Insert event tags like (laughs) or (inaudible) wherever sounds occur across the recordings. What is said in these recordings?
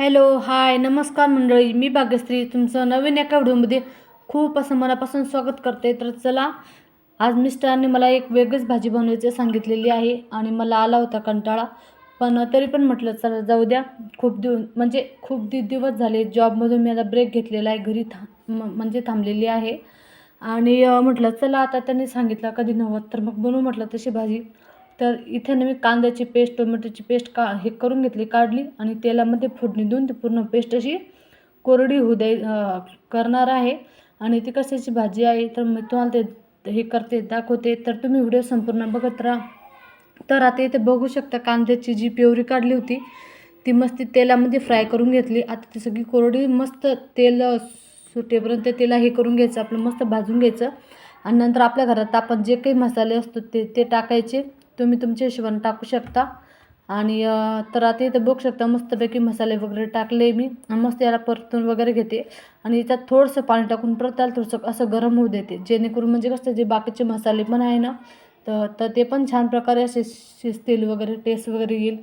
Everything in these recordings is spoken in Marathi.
हॅलो हाय नमस्कार मंडळी. मी भाग्यश्री. तुमचं नवीन एका व्हिडिओमध्ये खूप असं मनापासून स्वागत करते. तर चला आज मिस्टरांनी मला एक वेगळीच भाजी बनवायची सांगितलेली आहे आणि मला आला होता कंटाळा. पण तरी पण म्हटलं चला जाऊ द्या. खूप दिव म्हणजे खूप दि दिवस झाले जॉबमधून मी आता ब्रेक घेतलेला आहे घरी था म म्हणजे थांबलेली आहे. आणि म्हटलं चला आता त्यांनी सांगितलं कधी नव्हत तर मग बनवू म्हटलं तशी भाजी. तर इथे ना मी कांद्याची पेस्ट टोमॅटोची पेस्ट का हे करून घेतली काढली आणि तेलामध्ये फोडणी देऊन ती पूर्ण पेस्ट अशी कोरडी होऊ द्याय करणार आहे. आणि ती कशाची भाजी आहे तर मी तुम्हाला ते हे करते दाखवते. तर तुम्ही व्हिडिओ संपूर्ण बघत राहा. तर आता इथे बघू शकता कांद्याची जी प्युरी काढली होती ती मस्त तेलामध्ये फ्राय करून घेतली. आता ती सगळी कोरडी मस्त तेल सुटेपर्यंत तेला हे करून घ्यायचं आपलं मस्त भाजून घ्यायचं. आणि नंतर आपल्या घरात आपण जे काही मसाले असतो ते ते टाकायचे. तुम्ही तुमच्या हिशोबाने टाकू शकता. आणि तर आता इथं बघू शकता मस्तपैकी मसाले वगैरे टाकले मी. आणि मस्त याला परतून वगैरे घेते. आणि याच्यात थोडंसं पाणी टाकून परत त्याला थोडंसं असं गरम होऊ देते. जेणेकरून म्हणजे कसं जे बाकीचे मसाले पण आहे ना तर तर ते पण छान प्रकारे असे शिजतील वगैरे टेस्ट वगैरे येईल.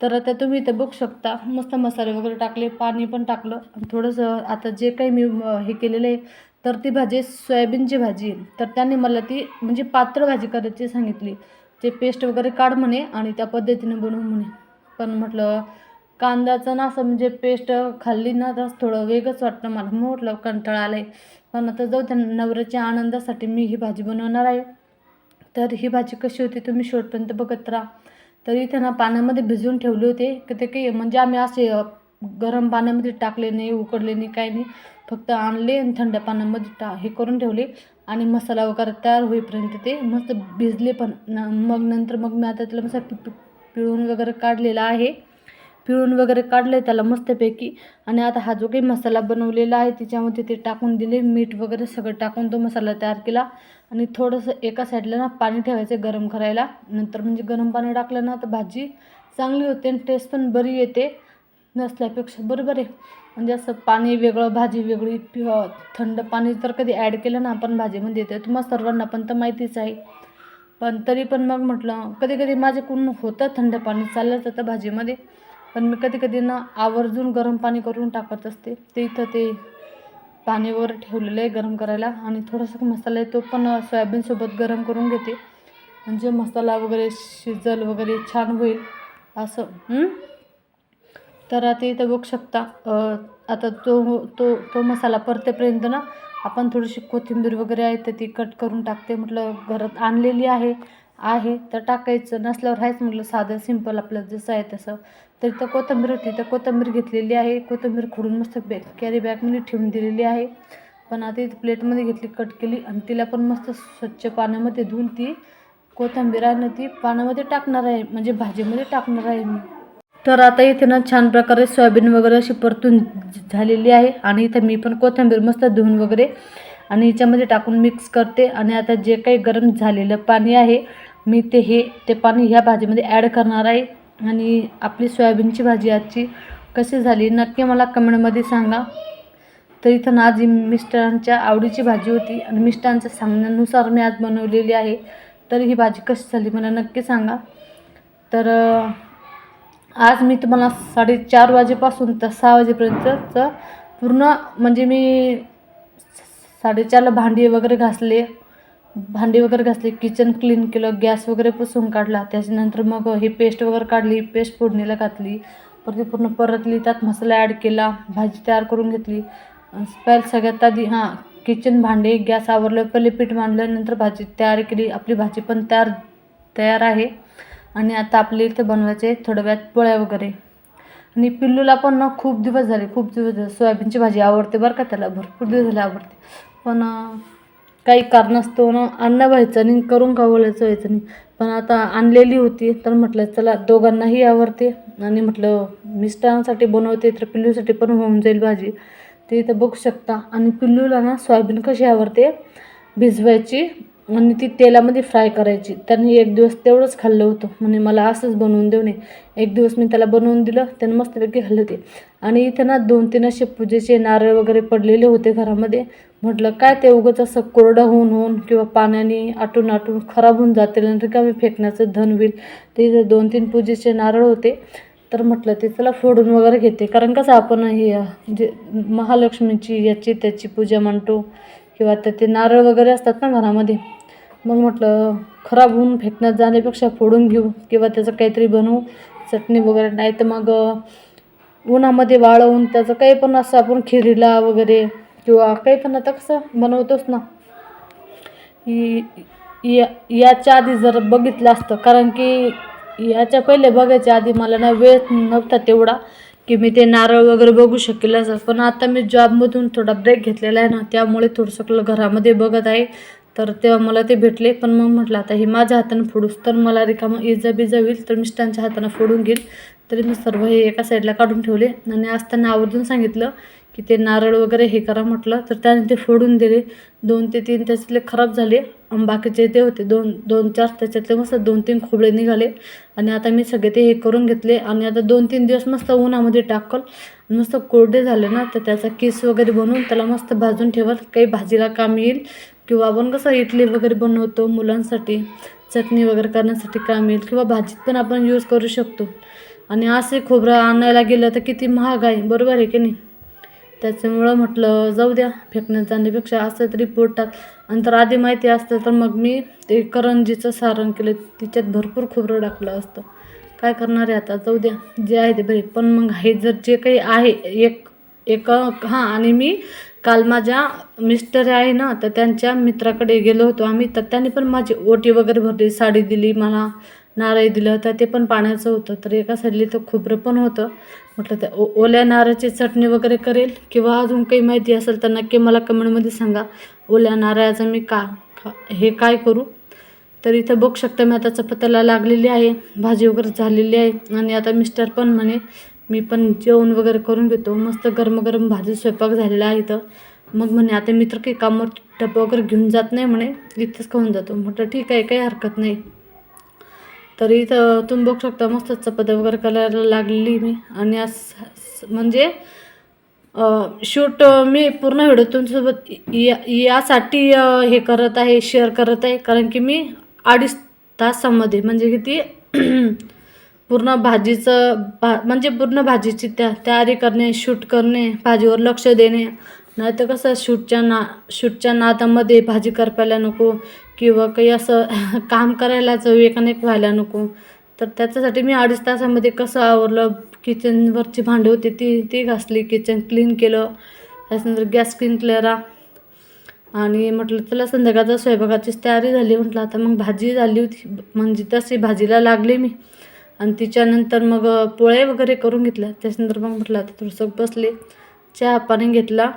तर आता तुम्ही इथं बघू शकता मस्त मसाले वगैरे टाकले पाणी पण टाकलं. आणि थोडंसं आता जे काही मी हे केलेलं आहे तर ती भाजी सोयाबीनची भाजी तर त्यांनी मला ती म्हणजे पातळ भाजी करायची सांगितली. ते पेस्ट वगैरे काढ म्हणे आणि त्या पद्धतीने बनवू म्हणे. पण म्हटलं कांद्याचं ना असं म्हणजे पेस्ट खाल्ली ना तर थोडं वेगळंच वाटतं मला. म्हटलं कंटाळा आला आहे पण आता जाऊ त्या नवऱ्याच्या आनंदासाठी मी ही भाजी बनवणार आहे. तर ही भाजी कशी होती तुम्ही शेवटपर्यंत बघत राहा. तर इथे ना पाण्यामध्ये भिजवून ठेवले होते. की ते काही म्हणजे आम्ही असे गरम पाण्यामध्ये टाकले नाही उकडले नाही काही नाही. फक्त आणले आणि थंड पाण्यामध्ये टा हे करून ठेवले आणि मसाला वगैरे तयार होईपर्यंत ते मस्त भिजले पण. न मग नंतर मग मी आता त्याला मस्त पि- पिळून वगैरे काढलेला आहे. पिळून वगैरे काढले त्याला मस्तपैकी. आणि आता हा जो काही मसाला बनवलेला आहे त्याच्यामध्ये ते टाकून दिले मीठ वगैरे सगळं टाकून तो मसाला तयार केला. आणि थोडंसं एका साईडला ना पाणी ठेवायचं गरम करायला. नंतर म्हणजे गरम पाणी टाकलं ना तर भाजी चांगली होते आणि टेस्ट पण बरी येते. नसल्यापेक्षा बरोबर आहे. म्हणजे असं पाणी वेगळं भाजी वेगळी पिव- थंड पाणी तर कधी ॲड केलं ना आपण भाजीमध्ये येते तुम्हाला सर्वांना पण तर माहितीच आहे. पण तरी पण मग म्हटलं कधी कधी माझ्याकडून होतं थंड पाणी चाललं जातं भाजीमध्ये. पण मी कधी कधी ना आवर्जून गरम पाणी करून टाकत असते. ते इथं ते पाणी वगैरे ठेवलेलं आहे गरम करायला आणि थोडासा मसाला आहे तो पण सोयाबीनसोबत गरम करून घेते. म्हणजे मसाला वगैरे शिजल वगैरे छान होईल. असं तर आता इथं बघू शकता आता तो तो तो मसाला परतेपर्यंत ना आपण थोडीशी कोथिंबीर वगैरे आहे तर ती कट करून टाकते. म्हटलं घरात आणलेली आहे आहे तर टाकायचं. नसल्यावर आहेच म्हटलं साधं सिंपल आपलं जसं आहे तसं. तर इथं कोथिंबीर होती तर कोथिंबीर घेतलेली आहे. कोथिंबीर खोडून मस्त बॅग कॅरी बॅगमध्ये ठेवून दिलेली आहे. पण आता इथं प्लेटमध्ये घेतली कट केली. आणि तिला पण मस्त स्वच्छ पाण्यामध्ये धुवून ती कोथिंबीर आहे ना ती पाण्यामध्ये टाकणार आहे. म्हणजे भाजीमध्ये टाकणार आहे मी. तर आता इथे ना छान प्रकारे सोयाबीन वगैरे अशी परतून झालेली आहे. आणि इथे मी पण कोथिंबीर मस्त धुवून वगैरे आणि याच्यामध्ये टाकून मिक्स करते. आणि आता जे काही गरम झालेलं पाणी आहे मी ते हे ते पाणी ह्या भाजीमध्ये ॲड करणार आहे. आणि आपली सोयाबीनची भाजी आजची कशी झाली नक्की मला कमेंटमध्ये सांगा. तर इथं ना आज ही मिस्टरांच्या आवडीची भाजी होती आणि मिस्टरांच्या सांगण्यानुसार मी आज बनवलेली आहे. तर ही भाजी कशी झाली मला नक्की सांगा. तर आज मी तुम्हाला साडेचार वाजेपासून तर सहा वाजेपर्यंतचं पूर्ण म्हणजे मी साडेचारला भांडी वगैरे घासले. भांडी वगैरे घासले किचन क्लीन केलं गॅस वगैरे पुसून काढला. त्याच्यानंतर मग ही पेस्ट वगैरे काढली पेस्ट फोडणीला घातली. परत ती पूर्ण परतली त्यात मसाला ॲड केला भाजी तयार करून घेतली. पहिलं सगळ्यात आधी हां किचन भांडे गॅस आवरलं पहिले पीठ मांडलं नंतर भाजी तयार केली. आपली भाजी पण तयार तयार आहे. आणि आता आपल्या इथे बनवायचे थोड्या वेळात पोळ्या वगैरे. आणि पिल्लूला पण ना खूप दिवस झाले खूप दिवस झाले. सोयाबीनची भाजी आवडते बरं का त्याला भरपूर दिवस झाले आवडते. पण काही कारणास्तव ना अन्न व्हायचं नाही करून का बोलायचं व्हायचं नाही. पण आता आणलेली होती तर म्हटलं चला दोघांनाही आवडते. आणि म्हटलं मिस्टरांसाठी बनवते तर पिल्लूसाठी पण होऊन जाईल भाजी. ते इथं बघू शकता. आणि पिल्लूला ना सोयाबीन कशी आवडते? भिजवायची आणि ती तेलामध्ये फ्राय करायची. त्यांनी एक दिवस तेवढंच खाल्लं होतं. म्हणे मला असंच बनवून देऊ नये. एक दिवस मी त्याला बनवून दिलं त्यानं मस्तपैकी खाल्लं ते. आणि इथे ना दोन तीन असे पूजेचे नारळ वगैरे पडलेले होते घरामध्ये. म्हटलं काय ते उगंच असं कोरडं होऊन होऊन किंवा पाण्याने आटून आटून खराब होऊन जातील आणि रिकामी फेकण्याचं धन होईल. ते इथं दोन तीन पूजेचे नारळ होते. तर म्हटलं ते चला फोडून वगैरे घेते. कारण कसं आपण हे जे महालक्ष्मीची याची त्याची पूजा मांडतो. किंवा तर ते नारळ वगैरे असतात ना घरामध्ये. मग म्हटलं खराब होऊन फेकण्यात जाण्यापेक्षा फोडून घेऊ किंवा त्याचं काहीतरी बनवू चटणी वगैरे. नाही तर मग उन्हामध्ये वाळवून त्याचं काही पण असं आपण खिरीला वगैरे किंवा काही पण आता कसं बनवतोच ना. या याच्या आधी जर बघितलं असतं कारण की याच्या पहिले बघायच्या आधी मला ना वेळ नव्हता तेवढा. की मी ते नारळ वगैरे बघू शकेल असं. पण आता मी जॉबमधून थोडा ब्रेक घेतलेला आहे ना त्यामुळे थोडंसं घरामध्ये बघत आहे. तर तेव्हा मला ते भेटले. पण मग म्हटलं आता हे माझ्या हातानं फोडूस तर मला रिकामं इजा बिजा होईल तर मिस्टरांच्या हातानं फोडून घेईल तरी मी सर्व हे एका साईडला काढून ठेवले. आणि असताना आवर्जून सांगितलं की ते नारळ वगैरे हे करा म्हटलं तर त्याने ते फोडून दिले. दोन ते तीन त्याच्यातले खराब झाले आणि बाकीचे ते होते. दोन दोन चार त्याच्यातले मस्त दोन तीन खोबळे निघाले. आणि आता मी सगळे ते हे करून घेतले आणि आता दोन तीन दिवस मस्त उन्हामध्ये टाकल. मस्त कोरडे झाले ना तर त्याचा केस वगैरे बनवून त्याला मस्त भाजून ठेवाल. काही भाजीला काम येईल किंवा आपण कसं इडली वगैरे बनवतो मुलांसाठी चटणी वगैरे करण्यासाठी काम येईल किंवा भाजीत पण आपण यूज करू शकतो. आणि असे खोबरं आणायला गेलं तर किती महाग आहे बरोबर आहे की नाही? त्याच्यामुळं म्हटलं जाऊ द्या फेकण्यात जाण्यापेक्षा असं तरी पोटात आणि आधी माहिती असतं तर मग मी ते करंजीचं सारण केलं तिच्यात भरपूर खोबरं टाकलं असतं. काय करणार आहे आता? जाऊ द्या जे आहे ते बरे पण मग हे जर जे काही आहे एक एक हां आणि मी काल माझ्या मिस्टर आहे ना तर त्यांच्या मित्राकडे गेलो होतो आम्ही तर त्यांनी पण माझी ओटी वगैरे भरली साडी दिली मला. नारळ दिलं तर ते पण पाण्याचं होतं. तर एका साईडली तर खोबरं पण होतं. म्हटलं त्या ओ ओल्या नारळाची चटणी वगैरे करेल किंवा अजून काही माहिती असेल तर नक्की मला कमेंटमध्ये सांगा. ओल्या नारळाचं मी का खा हे काय करू? तर इथं बघू शकता मी आता चपात्याला लागलेली आहे भाजी वगैरे झालेली आहे. आणि आता मिस्टर पण म्हणे मी पण जेवण वगैरे करून घेतो. मस्त गरम गरम भाजी स्वयंपाक झालेला आहे इथं. मग म्हणे आता मी तर काही कामावर डबा वगैरे घेऊन जात नाही म्हणे इथंच खाऊन जातो. म्हटलं ठीक आहे काही हरकत नाही. तर इथं तुम्ही बघू शकता मस्त चपाती वगैरे करायला लागलेली मी. आणि आज म्हणजे शूट मी पूर्ण व्हिडिओ तुमच्यासोबत या यासाठी हे करत आहे शेअर करत आहे. कारण की मी अडीच तासामध्ये म्हणजे किती? (clears throat) पूर्ण भाजीचं भा म्हणजे पूर्ण भाजीची त्या तयारी करणे शूट करणे भाजीवर लक्ष देणे. नाही तर कसं शूटच्या ना शूटच्या नादामध्ये भाजी करपायला नको. किंवा काही असं (laughs) काम करायलाच वेकानेक व्हायला नको. तर त्याच्यासाठी मी अडीच तासामध्ये कसं आवरलं किचनवरची भांडी होती ती ती घासली किचन क्लीन केलं. त्याच्यानंतर गॅस क्लीन केला. आणि म्हटलं चला संध्याकाळचा स्वयंपाकाचीच तयारी झाली. म्हटलं आता मग भाजी झाली होती. म्हणजे तशी भाजीला लागली मी. आणि तिच्यानंतर मग पोळे वगैरे करून घेतल्या. त्याच्यानंतर मग म्हटलं आता थोडंसं बसले. चहा पाणी घेतला.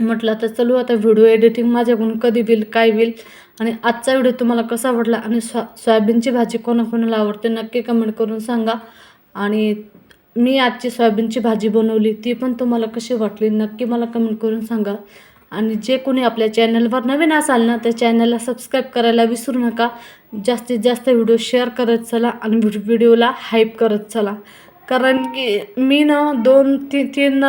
म्हटलं आता चलू आता व्हिडिओ एडिटिंग माझ्याकडून कधी होईल काय होईल? आणि आजचा व्हिडिओ तुम्हाला कसा आवडला आणि सो सोयाबीनची भाजी कोणाकोणाला आवडते नक्की कमेंट करून सांगा. आणि मी आजची सोयाबीनची भाजी बनवली ती पण तुम्हाला कशी वाटली नक्की मला कमेंट करून सांगा. आणि जे कोणी आपल्या चॅनलवर नवीन असाल ना त्या चॅनलला सबस्क्राईब करायला विसरू नका. जास्तीत जास्त व्हिडिओ शेअर करत चला आणि व्हिडिओला हाईप करत चला. कारण की मी ना दोन ती तीन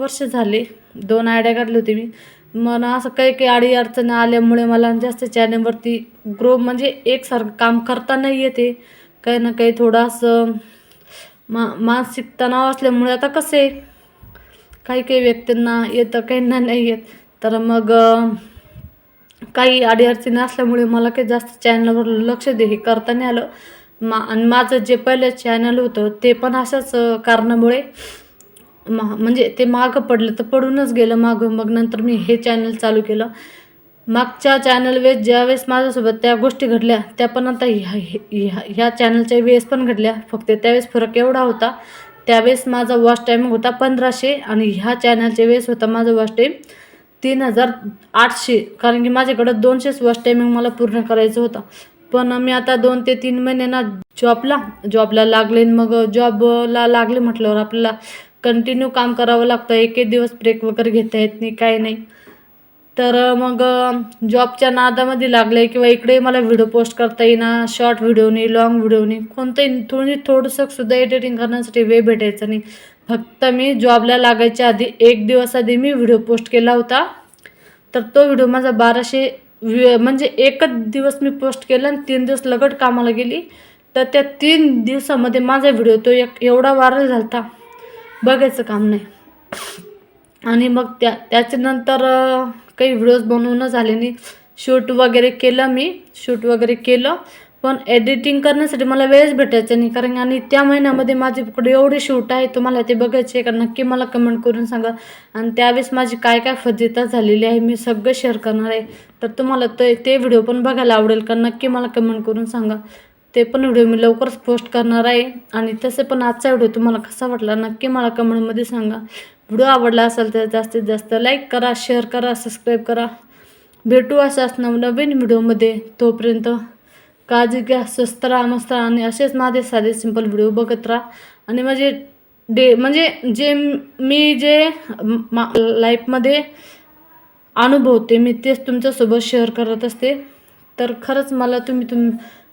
वर्ष झाले दोन आयडिया काढली होती मी. मला असं काही काही अडी अडचणी आल्यामुळे मला जास्त चॅनलवरती ग्रो म्हणजे एकसारखं काम करता नाही येते. काही ना काही थोडंसं मा मानसिक तणाव असल्यामुळे आता कसं आहे? काही काही व्यक्तींना येतं काहींना नाही येत. तर मग काही अडीअडचणी असल्यामुळे मला काही जास्त चॅनलवर लक्ष दे हे करता नाही आलं. मा आणि माझं जे पहिलं चॅनल होतं ते पण अशाच कारणामुळे महा म्हणजे ते मागं पडलं तर पडूनच गेलं मागं. मग नंतर मी हे चॅनल चालू केलं. मागच्या चॅनलवेळेस ज्यावेळेस माझ्यासोबत त्या गोष्टी घडल्या त्या पण आता ह्या ह्या ह्या चॅनलच्या वेळेस पण घडल्या. फक्त त्यावेळेस फरक एवढा होता. त्यावेळेस माझा वॉच टाईम होता पंधराशे आणि ह्या चॅनलच्या वेळेस होता माझा वॉच टाईम तीन हजार आठशे. कारण की माझ्याकडं दोनशेच वॉच टायमिंग मला पूर्ण करायचं होतं. पण मी आता दोन ते तीन महिने ना जॉबला जॉबला लागले आणि मग जॉबला लागले म्हटल्यावर आपल्याला कंटिन्यू काम करावं लागतं. एक एक दिवस ब्रेक वगैरे घेता येत नाही काही नाही. तर मग जॉबच्या नादामध्ये लागले किंवा इकडे मला व्हिडिओ पोस्ट करता येईना शॉर्ट व्हिडिओनी लॉंग व्हिडिओनी कोणतंही थोडी थोडंसं सुद्धा एडिटिंग करण्यासाठी वेळ भेटायचा नाही. फक्त मी जॉबला लागायच्या आधी एक दिवस आधी मी व्हिडिओ पोस्ट केला होता. तर तो व्हिडिओ माझा बाराशे म्हणजे एकच दिवस मी पोस्ट केला आणि तीन दिवस लगट कामाला गेली. तर त्या तीन दिवसामध्ये माझा व्हिडिओ तो एक एवढा व्हायरल झाला होता बघायचं काम नाही. आणि मग त्या त्याच्यानंतर काही व्हिडिओज बनवणं झाले नाही. शूट वगैरे केलं मी. शूट वगैरे केलं. पण एडिटिंग करण्यासाठी मला वेळच भेटायचा नाही. कारण आणि त्या महिन्यामध्ये माझ्याकडे एवढे शूट आहे तुम्हाला ते बघायचे आहे. का नक्की मला कमेंट करून सांगा. आणि त्यावेळेस माझी काय काय फजिता झालेली आहे मी सगळं शेअर करणार आहे. तर तुम्हाला ते ते व्हिडिओ पण बघायला आवडेल. का नक्की मला कमेंट करून सांगा. ते पण व्हिडिओ मी लवकरच पोस्ट करणार आहे. आणि तसे पण आजचा व्हिडिओ तुम्हाला कसा वाटला नक्की मला कमेंटमध्ये सांगा. व्हिडिओ आवडला असेल तर जास्तीत जास्त लाईक करा शेअर करा सबस्क्राईब करा. भेटू अशाच नवनवीन व्हिडिओमध्ये तोपर्यंत काळजी घ्या स्वस्त राहा मस्त राहा आणि असेच माझे साधे सिंपल व्हिडिओ बघत राहा. आणि माझे डे म्हणजे जे मी जे मा लाईफमध्ये अनुभवते मी तेच तुमच्यासोबत शेअर करत असते. तर खरंच मला तुम्ही तुम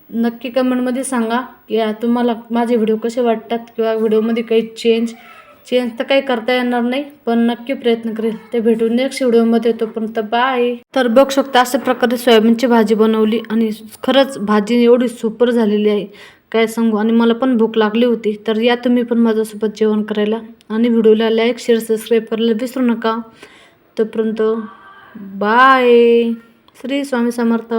नक्की कमेंटमध्ये सांगा की या तुम्हाला माझे व्हिडिओ कसे वाटतात किंवा व्हिडिओमध्ये काही चेंज चेंज तर काही करता येणार नाही पण नक्की प्रयत्न करेल. ते भेटून नेक्स्ट व्हिडिओमध्ये तोपर्यंत बाय तर बघ शकता अशा प्रकारे सोयाबीनची भाजी बनवली आणि खरंच भाजी एवढी सुपर झालेली आहे. काय सांगू? आणि मला पण भूक लागली होती तर या तुम्ही पण माझ्यासोबत जेवण करायला. आणि व्हिडिओला लाईक शेअर सबस्क्राईब करायला विसरू नका. तोपर्यंत बाय श्री स्वामी समर्थ.